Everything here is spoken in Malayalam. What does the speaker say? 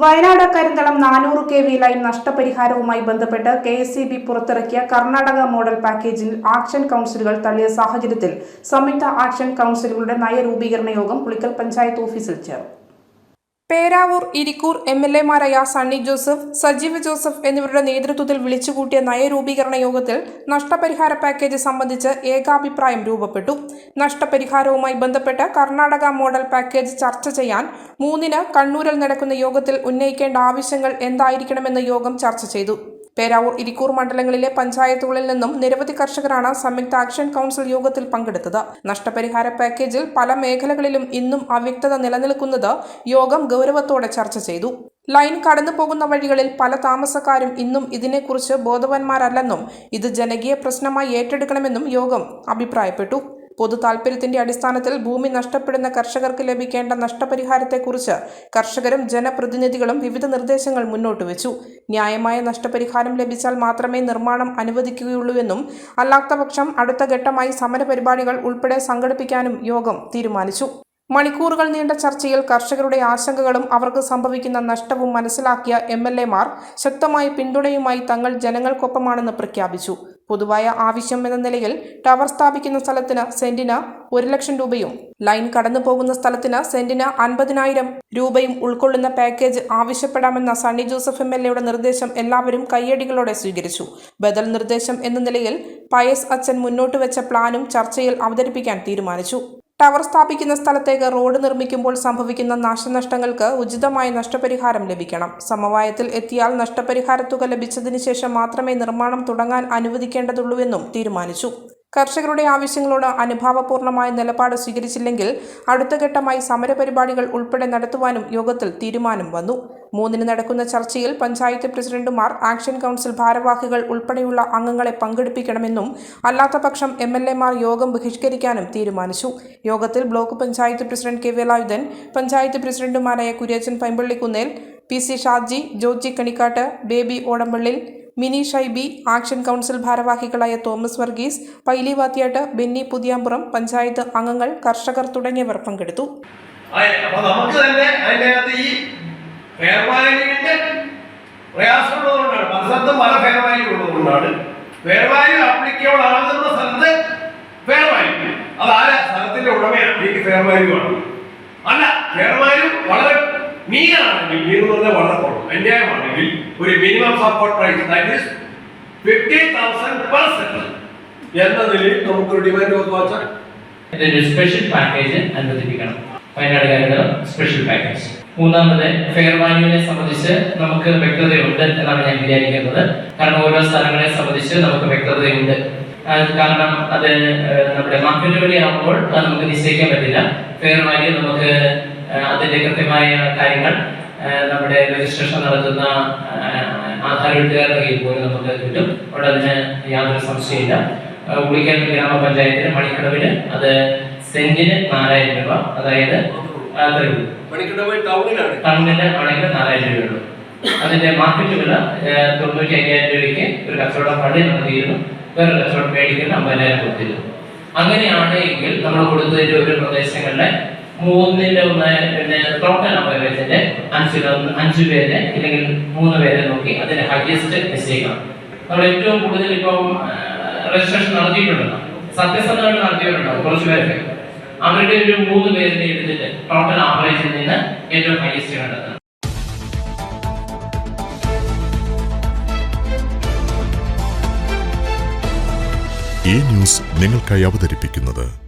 വയനാട് കരിന്തളം നാനൂറ് കെ വി ലൈൻ നഷ്ടപരിഹാരവുമായി ബന്ധപ്പെട്ട് കെ എസ് ബി പുറത്തിറക്കിയ കർണാടക മോഡൽ പാക്കേജിൽ ആക്ഷൻ കൗൺസിലുകൾ തള്ളിയ സാഹചര്യത്തിൽ സംയുക്ത ആക്ഷൻ കൗൺസിലുകളുടെ നയരൂപീകരണ യോഗം പുളിക്കൽ പഞ്ചായത്ത് ഓഫീസിൽ ചേർന്നു. പേരാവൂർ ഇരിക്കൂർ എം എൽ എമാരായ സണ്ണി ജോസഫ് സജീവ് ജോസഫ് എന്നിവരുടെ നേതൃത്വത്തിൽ വിളിച്ചുകൂട്ടിയ നയരൂപീകരണ യോഗത്തിൽ നഷ്ടപരിഹാര പാക്കേജ് സംബന്ധിച്ച് ഏകാഭിപ്രായം രൂപപ്പെട്ടു. നഷ്ടപരിഹാരവുമായി ബന്ധപ്പെട്ട് കർണാടക മോഡൽ പാക്കേജ് ചർച്ച ചെയ്യാൻ മൂന്നിന് കണ്ണൂരിൽ നടക്കുന്ന യോഗത്തിൽ ഉന്നയിക്കേണ്ട ആവശ്യങ്ങൾ എന്തായിരിക്കണമെന്ന് യോഗം ചർച്ച ചെയ്തു. പേരാവൂർ ഇരിക്കൂർ മണ്ഡലങ്ങളിലെ പഞ്ചായത്തുകളിൽ നിന്നും നിരവധി കർഷകരാണ് സംയുക്ത ആക്ഷൻ കൗൺസിൽ യോഗത്തിൽ പങ്കെടുത്തത്. നഷ്ടപരിഹാര പാക്കേജിൽ പല മേഖലകളിലും ഇന്നും അവ്യക്തത നിലനിൽക്കുന്നത് യോഗം ഗൗരവത്തോടെ ചർച്ച ചെയ്തു. ലൈൻ കടന്നു പോകുന്ന വഴികളിൽ പല താമസക്കാരും ഇന്നും ഇതിനെക്കുറിച്ച് ബോധവാന്മാരല്ലെന്നും ഇത് ജനകീയ പ്രശ്നമായി ഏറ്റെടുക്കണമെന്നും യോഗം അഭിപ്രായപ്പെട്ടു. പൊതു താൽപര്യത്തിന്റെ അടിസ്ഥാനത്തിൽ ഭൂമി നഷ്ടപ്പെടുന്ന കർഷകർക്ക് ലഭിക്കേണ്ട നഷ്ടപരിഹാരത്തെക്കുറിച്ച് കർഷകരും ജനപ്രതിനിധികളും വിവിധ നിർദ്ദേശങ്ങൾ മുന്നോട്ട് വെച്ചു. ന്യായമായ നഷ്ടപരിഹാരം ലഭിച്ചാൽ മാത്രമേ നിർമ്മാണം അനുവദിക്കുകയുള്ളൂവെന്നും അല്ലാത്തപക്ഷം അടുത്ത ഘട്ടമായി സമരപരിപാടികൾ ഉൾപ്പെടെ സംഘടിപ്പിക്കാനും യോഗം തീരുമാനിച്ചു. മണിക്കൂറുകൾ നീണ്ട ചർച്ചയിൽ കർഷകരുടെ ആശങ്കകളും അവർക്ക് സംഭവിക്കുന്ന നഷ്ടവും മനസ്സിലാക്കിയ എം എൽ എമാർ ശക്തമായ പിന്തുണയുമായി തങ്ങൾ ജനങ്ങൾക്കൊപ്പമാണെന്ന് പ്രഖ്യാപിച്ചു. പൊതുവായ ആവശ്യം എന്ന നിലയിൽ ടവർ സ്ഥാപിക്കുന്ന സ്ഥലത്തിന് സെന്റിന് ഒരു ലക്ഷം രൂപയും ലൈൻ കടന്നു പോകുന്ന സ്ഥലത്തിന് സെന്റിന് അൻപതിനായിരം രൂപയും ഉൾക്കൊള്ളുന്ന പാക്കേജ് ആവശ്യപ്പെടാമെന്ന സണ്ണി ജോസഫ് എം എൽ എയുടെ നിർദ്ദേശം എല്ലാവരും കയ്യടികളോടെ സ്വീകരിച്ചു. ബദൽ നിർദ്ദേശം എന്ന നിലയിൽ പയസ് അച്ഛൻ മുന്നോട്ട് വെച്ച പ്ലാനും ചർച്ചയിൽ അവതരിപ്പിക്കാൻ തീരുമാനിച്ചു. ടവർ സ്ഥാപിക്കുന്ന സ്ഥലത്തേക്ക് റോഡ് നിർമ്മിക്കുമ്പോൾ സംഭവിക്കുന്ന നാശനഷ്ടങ്ങൾക്ക് ഉചിതമായ നഷ്ടപരിഹാരം ലഭിക്കണം. സമവായത്തിൽ എത്തിയാൽ നഷ്ടപരിഹാര തുക ലഭിച്ചതിന് ശേഷം മാത്രമേ നിർമ്മാണം തുടങ്ങാൻ അനുവദിക്കേണ്ടതുള്ളൂവെന്നും തീരുമാനിച്ചു. കർഷകരുടെ ആവശ്യങ്ങളോട് അനുഭാവപൂർണമായ നിലപാട് സ്വീകരിച്ചില്ലെങ്കിൽ അടുത്ത ഘട്ടമായി സമരപരിപാടികൾ ഉൾപ്പെടെ നടത്തുവാനും യോഗത്തിൽ തീരുമാനം വന്നു. മൂന്നിന് നടക്കുന്ന ചർച്ചയിൽ പഞ്ചായത്ത് പ്രസിഡന്റുമാർ ആക്ഷൻ കൗൺസിൽ ഭാരവാഹികൾ ഉൾപ്പെടെയുള്ള അംഗങ്ങളെ പങ്കെടുപ്പിക്കണമെന്നും അല്ലാത്തപക്ഷം എം എൽ എമാർ യോഗം ബഹിഷ്കരിക്കാനും തീരുമാനിച്ചു. യോഗത്തിൽ block panchayat president K Velayudhan panchayat പ്രസിഡന്റുമാരായ Kuriachan Paimpallikunnel P C Shaji Joji Kanikkattu Baby Odampallil Mini Shaibi action council ഭാരവാഹികളായ തോമസ് വർഗീസ് പൈലി വാത്തിയാട്ട് ബെന്നി പുതിയാമ്പുറം പഞ്ചായത്ത് അംഗങ്ങൾ കർഷകർ തുടങ്ങിയവർ പങ്കെടുത്തു. നമുക്ക് തന്നെ ഈ അല്ല ഫെയർ വാല്യൂ വളരെ മീനാണെങ്കിൽ മീൻ എന്ന് പറഞ്ഞാൽ വളരെ കുറവ് അന്യായമാണെങ്കിൽ ഒരു minimum support price that is fifty thousand per second എന്ന നിലയിൽ നമുക്കൊരു ഡിമാൻഡ് വെച്ചാൽ? ഇതൊരു സ്പെഷ്യൽ പാക്കേജ് അനുവദിപ്പിക്കണം. വയനാടുകാരുടെ സ്പെഷ്യൽ പാക്കേജ് മൂന്നാമത് ഫെയർ വാല്യൂവിനെ സംബന്ധിച്ച് നമുക്ക് വ്യക്തതയുണ്ട് എന്നാണ് ഞാൻ വിചാരിക്കുന്നത്. കാരണം ഓരോ സ്ഥലങ്ങളെ സംബന്ധിച്ച് നമുക്ക് വ്യക്തതയുണ്ട്. കാരണം അത് നമ്മുടെ മാർക്കറ്റ് വഴി അത് നമുക്ക് നിശ്ചയിക്കാൻ പറ്റില്ല. ഫെയർ വാല്യൂ നമുക്ക് അതിന്റെ കൃത്യമായ കാര്യങ്ങൾ നമ്മുടെ രജിസ്ട്രേഷൻ നടത്തുന്ന ആധാർ എഴുത്തുകാരുടെ കയ്യിൽ പോലും നമുക്ക് കിട്ടും. അവിടെ അതിന് യാതൊരു സംശയമില്ല ഉളിക്കൽ ഗ്രാമപഞ്ചായത്തിന് മണിക്കടവിന് അത് സെന്റിന് നാലായിരം രൂപ. അതായത് ആണെങ്കിൽ നാലായിരം രൂപയുള്ളൂ അതിന്റെ മാർക്കറ്റ് വില തൊണ്ണൂറ്റി അയ്യായിരം രൂപയ്ക്ക് ഒരു കച്ചവടം പള്ളി നടത്തിയിരുന്നു വേറെ കച്ചവടം മേടിക്കുന്ന അമ്പതിനായിരം കൊടുത്തിരുന്നു. അങ്ങനെയാണ് എങ്കിൽ നമ്മൾ കൊടുത്തതിന്റെ ഒരു പ്രദേശങ്ങളിലെ മൂന്നിന്റെ ഒന്ന് പിന്നെ ടോട്ടൽ നമ്പർ വെച്ചിട്ട് അഞ്ചിൽ ഒന്ന് അഞ്ചു പേരെ ഇല്ലെങ്കിൽ മൂന്ന് പേരെ നോക്കി അതിന്റെ ഹയസ്റ്റ് നിശ്ചയിക്കണം. നമ്മൾ ഏറ്റവും കൂടുതൽ ഇപ്പം രജിസ്ട്രേഷൻ നടത്തിയിട്ടുണ്ടല്ലോ. സത്യസന്ധമായിട്ട് നടത്തിയിട്ടുണ്ടാവും കുറച്ച് പേരൊക്കെ അവരുടെ ഒരു മൂന്ന് പേരുടെ എടുത്തിട്ട് ടോട്ടൽ ആവറേജിൽ നിന്ന് ഏറ്റവും ഹയസ്റ്റ് കണ്ടെത്തണം ഈ ന്യൂസ് നിങ്ങൾക്കായി അവതരിപ്പിക്കുന്നത്